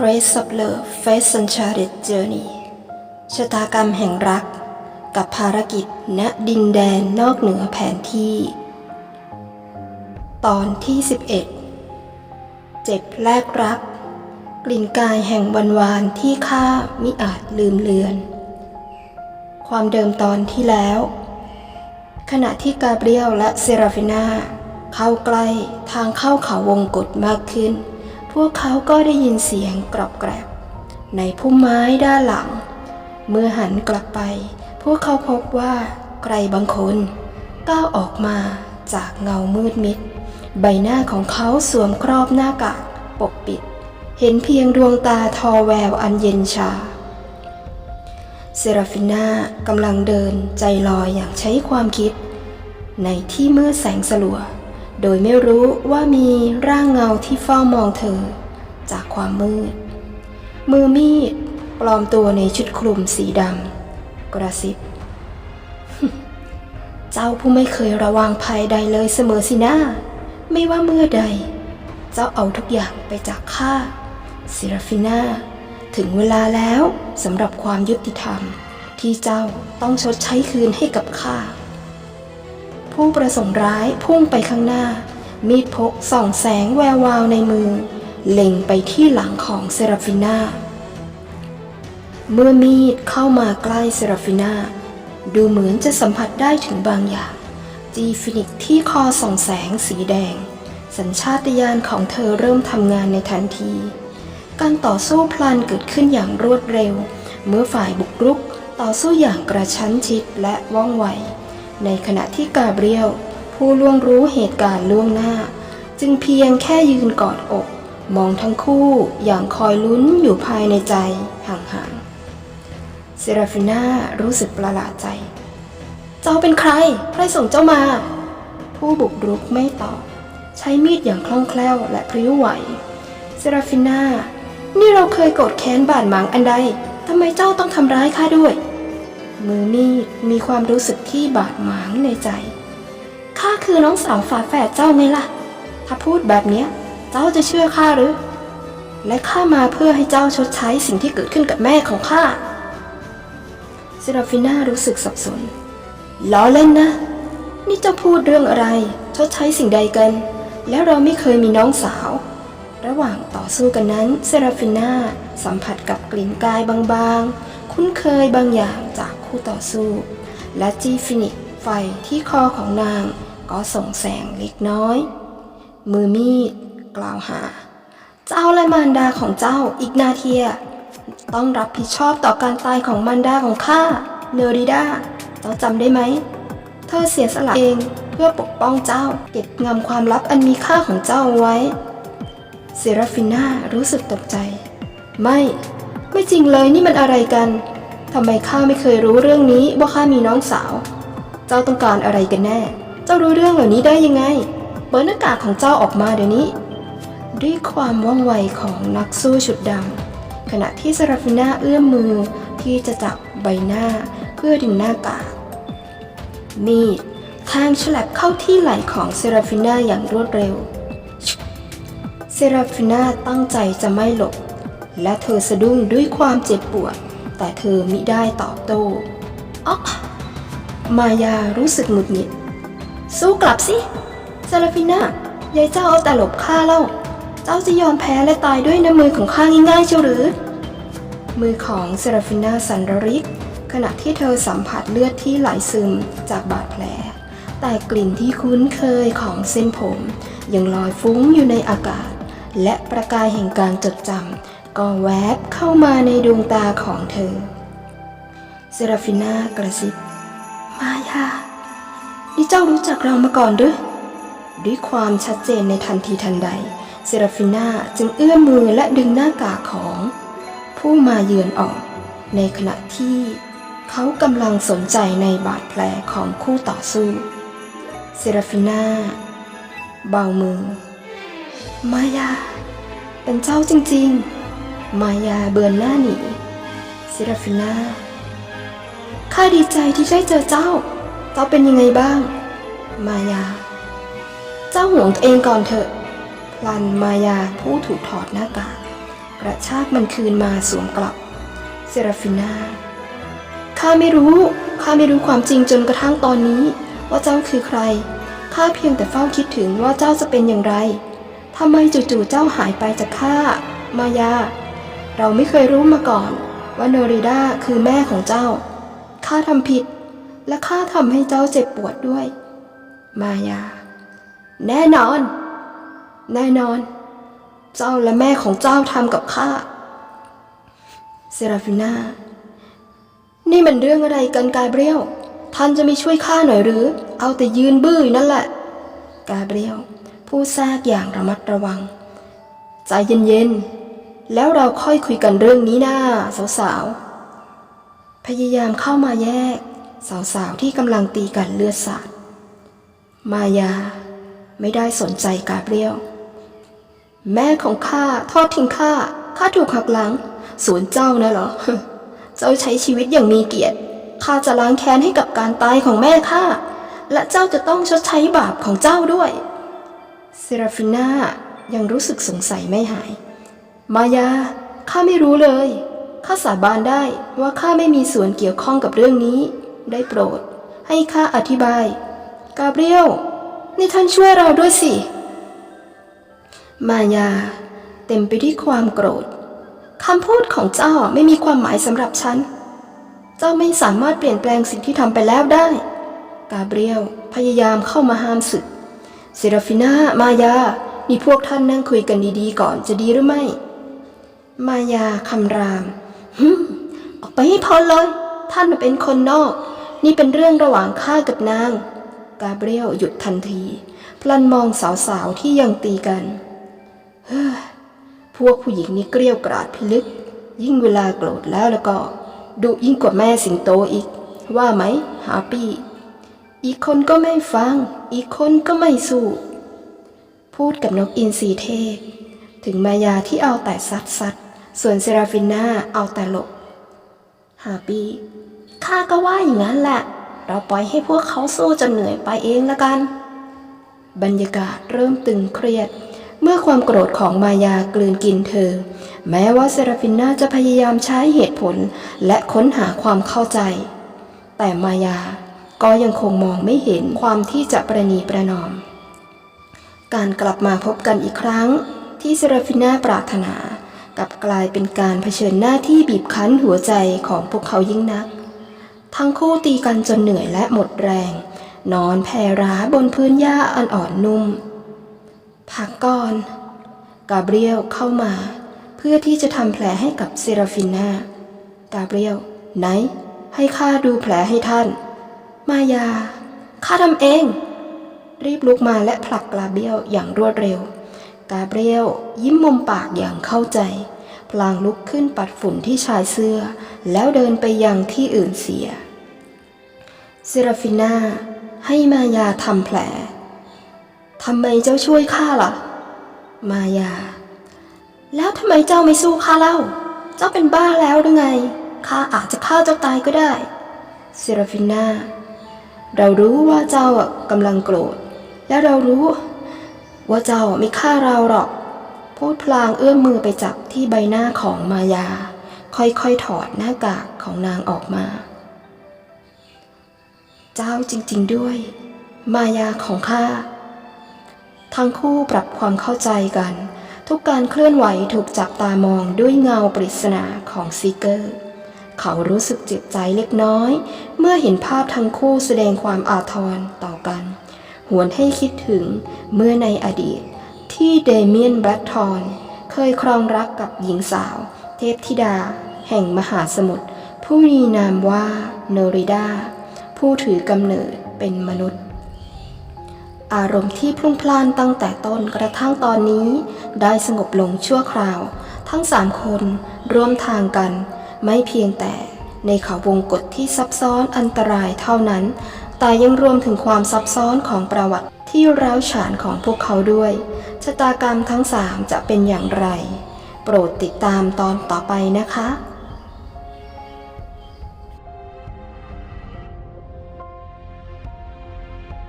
Trace of Love Face Uncharted Journey ชะตากรรมแห่งรักกับภารกิจณดินแดนนอกเหนือแผนที่ ตอนที่ 11 เจ็บแลกรัก กลิ่นกายแห่งวันวานที่ข้ามิอาจลืมเลือน ความเดิมตอนที่แล้ว ขณะที่กาเบรียลและเซราฟินาเข้าใกล้ทางเข้าเขาวงกฏมากขึ้น วกเขาก็ได้ยินเสียงกรอบแกรบ ในพุ่มไม้ด้านหลัง เมื่อหันกลับไป พวกเขาพบว่าใครบางคนก้าวออกมาจากเงามืดมิด ใบหน้าของเขาสวมครอบหน้ากากปกปิด เห็นเพียงดวงตาทอแววอันเย็นชา เซราฟิน่ากำลังเดินใจลอยอย่างใช้ความคิด ในที่มืดแสงสลัว โดยไม่รู้ว่ามีร่างเงาที่เฝ้ามองเธอ จากความมืด มือมีดปลอมตัวในชุดคลุมสีดำกระซิบ เจ้าผู้ไม่เคยระวังภัยใดเลยเสมอสินะไม่ว่าเมื่อใด เจ้าเอาทุกอย่างไปจากข้าเซราฟิน่าถึงเวลาแล้วสำหรับความยุติธรรม ที่เจ้าต้องชดใช้คืนให้กับข้า ผู้ประสงค์ร้ายพุ่งไปข้างหน้า มีดพกส่องแสงแวววาวในมือ เล็งไปที่หลังของเซราฟิน่า เมื่อมีดเข้ามาใกล้เซราฟิน่า ดูเหมือนจะสัมผัสได้ถึงบางอย่าง จีฟินิกที่คอส่องแสงสีแดง สัญชาตญาณของเธอเริ่มทำงานในทันที การต่อสู้พลันเกิดขึ้นอย่างรวดเร็ว เมื่อฝ่ายบุกรุกต่อสู้อย่างกระชั้นชิดและว่องไว ในขณะที่กาเบรียลผู้ล่วงรู้เหตุการณ์ล่วงหน้า จึงเพียงแค่ยืนกอดอก มองทั้งคู่อย่างคอยลุ้นอยู่ภายในใจห่างๆเซราฟิน่ารู้สึกประหลาดใจ เจ้าเป็นใคร ใครส่งเจ้ามา ผู้บุกรุกไม่ตอบ ใช้มีดอย่างคล่องแคล่วและพริ้วไหว เซราฟิน่า นี่เราเคยโกรธแค้นบาดหมางอันใดทำไมเจ้าต้องทำร้ายข้าด้วย มือมีดมีความรู้สึกที่บาดหมางในใจ ข้าคือน้องสาวฝาแฝดเจ้าไงล่ะ ถ้าพูดแบบเนี้ย เจ้าจะเชื่อข้าหรือ และข้ามาเพื่อให้เจ้าชดใช้สิ่งที่เกิดขึ้นกับแม่ของข้าเซราฟิน่ารู้สึกสับสน ล้อเล่นนะ นี่เจ้าพูดเรื่องอะไร ชดใช้สิ่งใดกัน แล้วเราไม่เคยมีน้องสาว ระหว่างต่อสู้กันนั้นเซราฟิน่าสัมผัสกับกลิ่นกายบางๆ คุ้นเคยบางอย่างจากคู่ต่อสู้ และจีฟินิกไฟที่คอของนางก็ส่งแสงเล็กน้อย มือมีดกล่าวหา เจ้าและมารดาของเจ้าอีกนาเทีย ต้องรับผิดชอบต่อการตายของมารดาของข้าเนริดาเจ้าจำได้ไหม เธอเสียสละเองเพื่อปกป้องเจ้า เก็บงำความลับอันมีค่าของเจ้าเอาไว้เซราฟิน่ารู้สึกตกใจ ไม่ ไม่จริงเลยนี่มันอะไรกันทำไมข้าไม่เคยรู้เรื่องนี้ว่าข้ามีน้องสาว เจ้าต้องการอะไรกันแน่ เจ้ารู้เรื่องเหล่านี้ได้ยังไง เปิดหน้ากากของเจ้าออกมาเดี๋ยวนี้ ด้วยความว่องไวของนักสู้ชุดดำขณะที่เซราฟิน่าเอื้อมมือที่จะจับใบหน้าเพื่อดึงหน้ากาก มีดแทงฉลับเข้าที่ไหล่ของเซราฟิน่าอย่างรวดเร็ว เซราฟิน่าตั้งใจจะไม่หลบ และเธอสะดุ้งด้วยความเจ็บปวด แต่เธอมิได้ตอบโต้อ๊อกมายารู้สึกหงุดหงิด สู้กลับสิเซราฟิน่ายายเจ้าเอาแต่หลบข้าเล่า เจ้าจะยอมแพ้และตายด้วยน้ำมือของข้าง่ายๆเชียวหรือ มือของเซราฟิน่าสันระริก ขณะที่เธอสัมผัสเลือดที่ไหลซึมจากบาดแผล แต่กลิ่นที่คุ้นเคยของเส้นผม ยังลอยฟุ้งอยู่ในอากาศ และประกายแห่งการจดจำ ก็แวบเข้ามาในดวงตาของเธอ เซราฟิน่ากระซิบ มายา นี่เจ้ารู้จักเรามาก่อนหรือ ด้วยความชัดเจนในทันทีทันใด เซราฟิน่าจึงเอื้อมมือและดึงหน้ากากของ ผู้มาเยือนออก ในขณะที่เขากำลังสนใจในบาดแผลของคู่ต่อสู้ เซราฟิน่าเบามือ มายา เป็นเจ้าจริงๆ มายาเบือนหน้าหนีเซราฟิน่าข้าดีใจที่ได้เจอเจ้า เจ้าเป็นยังไงบ้าง มายา เจ้าห่วงตัวเองก่อนเถอะ พลันมายาผู้ถูกถอดหน้ากากกระชากมันคืนมาสวมกลับเซราฟิน่าข้าไม่รู้ ข้าไม่รู้ความจริงจนกระทั่งตอนนี้ ว่าเจ้าคือใคร ข้าเพียงแต่เฝ้าคิดถึงว่าเจ้าจะเป็นอย่างไรทำไมจู่ๆเจ้าหายไปจากข้ามายา เราไม่เคยรู้มาก่อน ว่าโนริดาคือแม่ของเจ้า ข้าทำผิด และข้าทำให้เจ้าเจ็บปวดด้วย มายา แน่นอน แน่นอน เจ้าและแม่ของเจ้าทำกับข้า เซราฟิน่า นี่มันเรื่องอะไรกันกาเบรียล ท่านจะไม่ช่วยข้าหน่อยหรือ เอาแต่ยืนบื้ออนั่นแหละ กาเบรียล ผู้แทรกอย่างระมัดระวัง ใจเย็นๆ แล้วเราค่อยคุยกันเรื่องนี้นะสาวๆ พยายามเข้ามาแยก สาวๆที่กำลังตีกันเลือดสาด มายา ไม่ได้สนใจกาเบรียล แม่ของข้าทอดทิ้งข้า ข้าถูกหักหลัง สวนเจ้านะเหรอ เจ้าใช้ชีวิตอย่างมีเกียรติ ข้าจะล้างแค้นให้กับการตายของแม่ข้า และเจ้าจะต้องชดใช้บาปของเจ้าด้วย เซราฟิน่ายังรู้สึกสงสัยไม่หาย มายา ข้าไม่รู้เลย ข้าสาบานได้ว่าข้าไม่มีส่วนเกี่ยวข้องกับเรื่องนี้ ได้โปรด ให้ข้าอธิบาย กาเบรียลนี่ท่านช่วยเราด้วยสิ มายา เต็มไปด้วยความโกรธคำพูดของเจ้าไม่มีความหมายสำหรับฉัน เจ้าไม่สามารถเปลี่ยนแปลงสิ่งที่ทำไปแล้วได้ กาเบรียลพยายามเข้ามาห้ามศึกเซราฟิน่ามายา นี่พวกท่านนั่งคุยกันดีๆก่อนจะดีหรือไม่ มายาคำรามฮึออกไปให้พ้นเลย ท่านเป็นคนนอก นี่เป็นเรื่องระหว่างข้ากับนาง กาเบรียลหยุดทันที พลันมองสาวๆที่ยังตีกัน เฮ้ยพวกผู้หญิงนี่เกลี้ยวกราดพิลึก ยิ่งเวลาโกรธแล้วแล้วก็ดุยิ่งกว่าแม่สิงโตอีก ว่าไหมฮาปี้ อีกคนก็ไม่ฟัง อีกคนก็ไม่สู้ พูดกับนกอินทรีเทพ ถึงมายาที่เอาแต่ซัดซัด ส่วนเซราฟิน่าเอาแต่หลบ ฮาปี้ข้าก็ว่าอย่างนั้นแหละ เราปล่อยให้พวกเขาสู้จนเหนื่อยไปเองละกัน บรรยากาศเริ่มตึงเครียด เมื่อความโกรธของมายากลืนกินเธอ แม้ว่าเซราฟิน่าจะพยายามใช้เหตุผลและค้นหาความเข้าใจ แต่มายาก็ยังคงมองไม่เห็นความที่จะประนีประนอม การกลับมาพบกันอีกครั้งที่เซราฟิน่าปรารถนา กลับกลายเป็นการเผชิญหน้าที่บีบคั้นหัวใจของพวกเขายิ่งนัก ทั้งคู่ตีกันจนเหนื่อยและหมดแรง นอนแผ่ร้าบนพื้นหญ้าอ่อนๆนุ่ม พักก่อน กาเบรียลเข้ามา เพื่อที่จะทำแผลให้กับเซราฟิน่ากาเบรียลไหน ให้ข้าดูแผลให้ท่าน มายาข้าทำเอง รีบลุกมาและผลักกาเบรียลอย่างรวดเร็ว กาเบรียลยิ้มมุมปากอย่างเข้าใจ พลางลุกขึ้นปัดฝุ่นที่ชายเสื้อ แล้วเดินไปยังที่อื่นเสียเซราฟิน่าให้มายาทำแผล ทำไมเจ้าช่วยข้าล่ะ มายา แล้วทำไมเจ้าไม่สู้ข้าเล่า เจ้าเป็นบ้าแล้วหรือไง ข้าอาจจะฆ่าเจ้าตายก็ได้เซราฟิน่า เรารู้ว่าเจ้ากำลังโกรธ และเรารู้ ว่าเจ้าไม่ฆ่าเราหรอก พูดพลางเอื้อมมือไปจับที่ใบหน้าของมายา ค่อยๆถอดหน้ากากของนางออกมา เจ้าจริงๆด้วย มายาของข้า ทั้งคู่ปรับความเข้าใจกัน ทุกการเคลื่อนไหวถูกจับตามองด้วยเงาปริศนาของซีเกอร์ เขารู้สึกเจ็บใจเล็กน้อย เมื่อเห็นภาพทั้งคู่แสดงความอาทรต่อกัน หวนให้คิดถึงเมื่อในอดีต ที่เดเมียนแบล็กทอนเคยครองรักกับหญิงสาว เทพธิดา แห่งมหาสมุทรผู้มีนามว่าโนริดาผู้ถือกำเนิดเป็นมนุษย์ อารมณ์ที่พลุ่งพล่านตั้งแต่ต้นกระทั่งตอนนี้ ได้สงบลงชั่วคราว ทั้งสามคนร่วมทางกัน ไม่เพียงแต่ในเขาวงกฏที่ซับซ้อนอันตรายเท่านั้น แต่ยังรวมถึงความซับซ้อนของประวัติที่ร้าวฉานของพวกเขาด้วย ชะตากรรมทั้งสามจะเป็นอย่างไร โปรดติดตามตอนต่อไปนะคะ